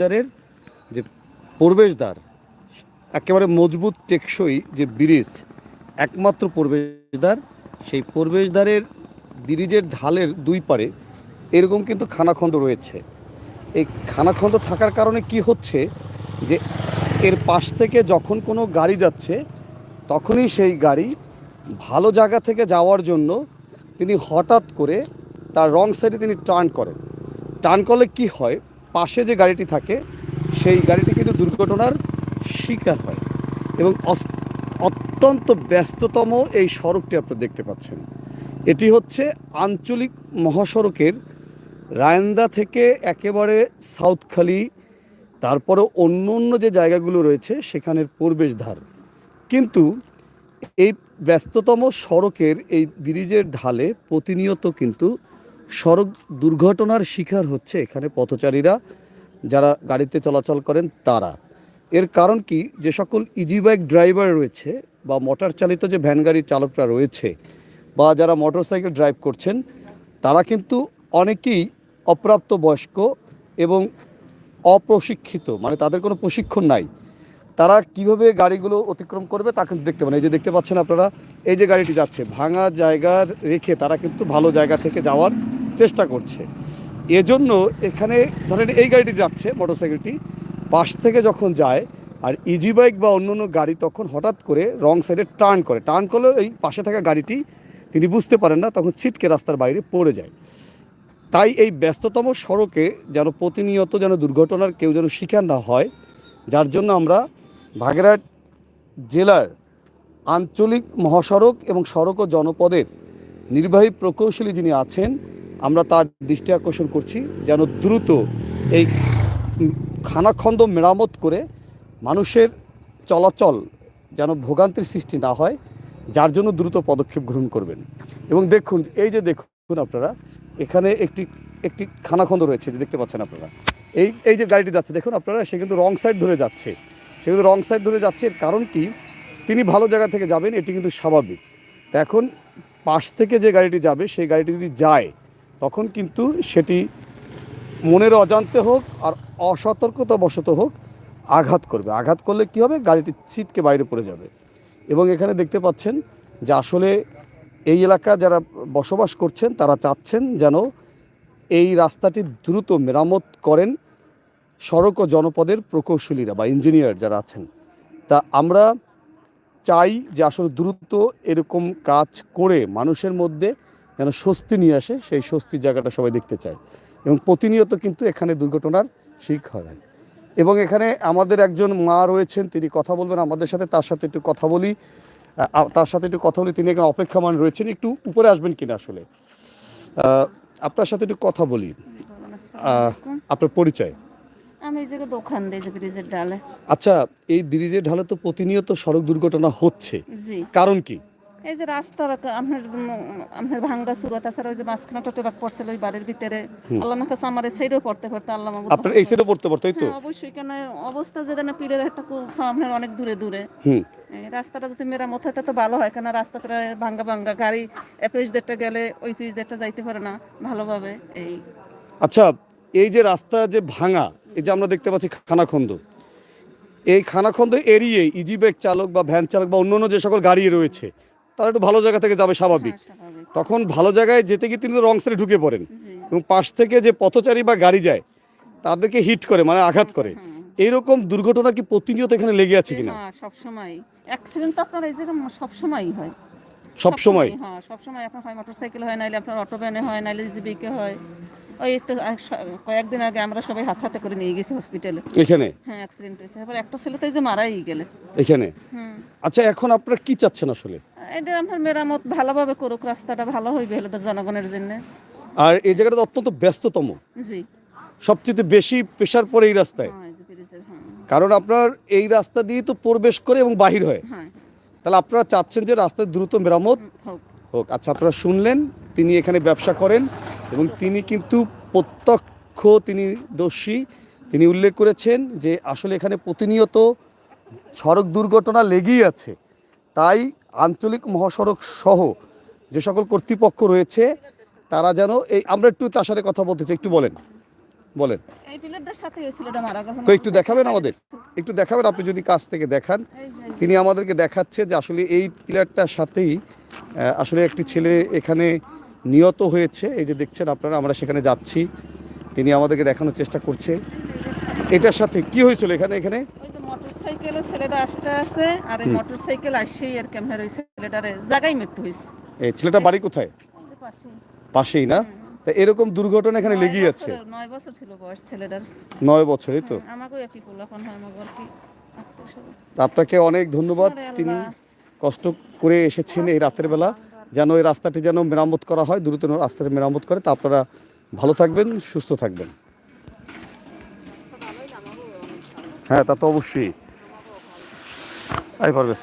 প্রবেশদ্বারের যে প্রবেশদ্বার, একেবারে মজবুত টেকসই যে ব্রিজ, একমাত্র প্রবেশদ্বার, সেই প্রবেশদ্বারের ব্রিজের ঢালের দুই পারে এরকম কিন্তু খানাখন্দ রয়েছে। এই খানাখন্দ থাকার কারণে কি হচ্ছে যে এর পাশ থেকে যখন কোনো গাড়ি যাচ্ছে, তখনই সেই গাড়ি ভালো জায়গা থেকে যাওয়ার জন্য তিনি হঠাৎ করে তার রং সাইডে তিনি টার্ন করেন। টার্ন করলে কি হয়? পাশে যে গাড়িটি থাকে, সেই গাড়িটি কিন্তু দুর্ঘটনার শিকার হয় এবং অত্যন্ত ব্যস্ততম এই সড়কটি আপনারা দেখতে পাচ্ছেন। এটি হচ্ছে আঞ্চলিক মহাসড়কের রায়ন্দা থেকে একেবারে সাউথখালি তারপরে অন্য অন্য যে জায়গাগুলো রয়েছে, সেখানের প্রবেশদ্বার। কিন্তু এই ব্যস্ততম সড়কের এই ব্রিজের ঢালে প্রতিনিয়ত কিন্তু সড়ক দুর্ঘটনার শিকার হচ্ছে এখানে পথচারীরা, যারা গাড়িতে চলাচল করেন তারা। এর কারণ কি? যে সকল ইজি বাইক ড্রাইভার রয়েছে বা মোটর চালিত যে ভ্যান গাড়ির চালকরা রয়েছে বা যারা মোটর সাইকেল ড্রাইভ করছেন, তারা কিন্তু অনেকেই অপ্রাপ্ত বয়স্ক এবং অপ্রশিক্ষিত মানে তাদের কোনো প্রশিক্ষণ নাই। তারা কীভাবে গাড়িগুলো অতিক্রম করবে তা কিন্তু দেখতে পান। এই যে দেখতে পাচ্ছেন আপনারা, এই যে গাড়িটি যাচ্ছে, ভাঙা জায়গা রেখে তারা কিন্তু ভালো জায়গা থেকে যাওয়ার চেষ্টা করছে। এজন্য এখানে ধরেন এই গাড়িটি যাচ্ছে, মোটরসাইকেলটি, পাশ থেকে যখন যায় আর ইজি বাইক বা অন্য অন্য গাড়ি তখন হঠাৎ করে রং সাইডে টার্ন করে। টার্ন করলে এই পাশে থাকা গাড়িটি তিনি বুঝতে পারেন না, তখন ছিটকে রাস্তার বাইরে পড়ে যায়। তাই এই ব্যস্ততম সড়কে যেন প্রতিনিয়ত যেন দুর্ঘটনার কেউ যেন শিকার না হয়, যার জন্য আমরা বাগেরহাট জেলার আঞ্চলিক মহাসড়ক এবং সড়ক ও জনপদের নির্বাহী প্রকৌশলী যিনি আছেন আমরা তার দৃষ্টি আকর্ষণ করছি যেন দ্রুত এই খানাখন্দ মেরামত করে মানুষের চলাচল যেন ভোগান্তির সৃষ্টি না হয়, যার জন্য দ্রুত পদক্ষেপ গ্রহণ করবেন। এবং দেখুন, এই যে দেখুন আপনারা, এখানে একটি একটি খানাখন্দ রয়েছে যে দেখতে পাচ্ছেন আপনারা। এই এই যে গাড়িটি যাচ্ছে, দেখুন আপনারা, সে কিন্তু রং সাইড ধরে যাচ্ছে। সে কিন্তু রং সাইড ধরে যাচ্ছে, এর কারণ কি? তিনি ভালো জায়গা থেকে যাবেন, এটি কিন্তু স্বাভাবিক। এখন পাশ থেকে যে গাড়িটি যাবে, সেই গাড়িটি যদি যায় তখন কিন্তু সেটি মনের অজান্তে হোক আর অসতর্কতাবশত হোক আঘাত করবে। আঘাত করলে কি হবে? গাড়িটি ছিটকে বাইরে পড়ে যাবে। এবং এখানে দেখতে পাচ্ছেন যে আসলে এই এলাকা যারা বসবাস করছেন, তারা চাচ্ছেন যেন এই রাস্তাটি দ্রুত মেরামত করেন সড়ক ও জনপদের প্রকৌশলীরা বা ইঞ্জিনিয়ার যারা আছেন। তা আমরা চাই যে আসলে দ্রুত এরকম কাজ করে মানুষের মধ্যে যেন স্বস্তি নিয়ে আসে সেই স্বস্তির জায়গাটা সবাই দেখতে চায়। এবং প্রতিনিয়ত কিন্তু এখানে দুর্ঘটনার শিকার হয়। এবং এখানে আমাদের একজন মা রয়েছেন তিনি কথা বলবেন আমাদের সাথে তার সাথে একটু কথা বলি। তার সাথে একটু কথা বলি তিনি এখানে অপেক্ষমান রয়েছেন একটু উপরে আসবেন কিনা আসলে। আপনার সাথে একটু কথা বলি। আপনার পরিচয়? আমি জায়গায় দোকান দিই যে ব্রিজের ডালে। আচ্ছা এই ব্রিজের ঢালে তো প্রতিনিয়ত সড়ক দুর্ঘটনা হচ্ছে। জি। কারণ কি? এই যে রাস্তার আপনার আপনার ভাঙ্গা সুরা তাছাড়া ওই যে মাঝখানে একটা ট্রাক পড়ছিল ওই বাড়ির ভিতরে। আল্লাহ না কাছে আমার সাইডেও পড়তে পড়তে আল্লাহ আমাকে আপনার এই সাইডে পড়তে তাই তো? হ্যাঁ, অবশ্যই কেন অবস্থা যেখানে পীরের একটা কু- আপনার অনেক দূরে দূরে। হুম। এই রাস্তাটা যদি মেরামত হয় তো ভালো হয় কেন রাস্তা প্রায় ভাঙ্গা ভাঙ্গা। গাড়ি এপিস দেড়টা গেলে ওই পিস দেড়টা যাইতে পারে না ভালোভাবে এই। আচ্ছা এই যে রাস্তা যে ভাঙা এই যে আমরা দেখতে পাচ্ছি খানাখন্দ এই খানাখন্দ এড়িয়ে ইজি বাইক চালক বা ভ্যান চালক বা অন্যান্য যে সকল গাড়ি রয়েছে তারা একটু ভালো জায়গা থেকে যাবে স্বাভাবিক। হ্যাঁ, তখন ভালো জায়গায় যেতে গিয়ে তিনি রং সাইডে ঢুকে পড়েন। এবং পাশ থেকে যে পথচারী বা গাড়ি যায় তাদেরকে হিট করে মানে আঘাত করে। এইরকম দুর্ঘটনা কি প্রতিনিয়ত এখানে লেগে আছে কিনা? হ্যাঁ সবসময়। অ্যাক্সিডেন্ট তো আপনার এই জায়গায় সবসময়ই হয়। সব সময় হ্যাঁ সবসময় আপনার হয় মোটরসাইকেল হয় নাইলে আপনার অটো ভ্যানে হয় নাইলে জিবিকে হয়। ওই তো কয়েকদিন আগে আমরা সবাই হাত হাতে করে নিয়ে গেছি হসপিটালে এখানে? হ্যাঁ অ্যাক্সিডেন্ট হয়েছে। এবার একটা ছেলে তো এই যে মারাই গেলে। এখানে? আচ্ছা এখন আপনারা কি চাচ্ছেন আসলে? এটা আপনার মেরামত ভালোভাবে করুক রাস্তাটা ভালো হইবে হলে জনগণের জন্য। আর এই জায়গাটা অত্যন্ত ব্যস্ততম। জি। সবচেয়ে বেশি প্রেশার পড়ে এই রাস্তায়। হ্যাঁ হ্যাঁ। কারণ আপনার এই রাস্তা দিয়ে তো প্রবেশ করে এবং বাহির হয়। হ্যাঁ। তাহলে আপনারা চাচ্ছেন যে রাস্তায় দ্রুত মেরামত হোক। আচ্ছা আপনারা শুনলেন তিনি এখানে ব্যবসা করেন এবং তিনি কিন্তু প্রত্যক্ষ তিনি দোষী। তিনি উল্লেখ করেছেন যে আসলে এখানে প্রতিনিয়ত সড়ক দুর্ঘটনা লেগেই আছে। তাই আঞ্চলিক মহাসড়ক সহ যে সকল কর্তৃপক্ষ রয়েছে তারা যেন এই আমরা একটু তার সাথে কথা বলতে চাই একটু বলেন। বলেন। একটু দেখাবেন আমাদের? একটু দেখাবেন আপনি যদি কাছ থেকে দেখান। তিনি আমাদেরকে দেখাচ্ছে যে আসলে এই পিলারটার সাথেই আসলে একটি ছেলে এখানে নিহত হয়েছে। এই যে দেখছেন আপনারা আমরা সেখানে যাচ্ছি। তিনি আমাদেরকে দেখানোর চেষ্টা করছে। এটার সাথে কি হয়েছিল এখানে এখানে? ছেলেটা আসতে আছে আর এই মোটরসাইকেল আসছেই আর কেমন ওই ছেলেটারে জায়গায় মৃত্যু এই ছেলেটা বাড়ি কোথায়? পাশেই। না? তা এরকম দুর্ঘটনা এখানে লেগেই আছে? নয় বছর ছিল বয়স ছেলেটার। নয় বছরই তো। আমাকেও একই পোলাপান হয় আমাকে আর কি আপনাকে অনেক ধন্যবাদ। তিনি কষ্ট করে এসেছেন এই রাতের বেলা। যেন এই রাস্তাটি যেন মেরামত করা হয় দ্রুত রাস্তাটি মেরামত করে। তা আপনারা ভালো থাকবেন সুস্থ থাকবেন। হ্যাঁ তা তো অবশ্যই। আই পারবেশ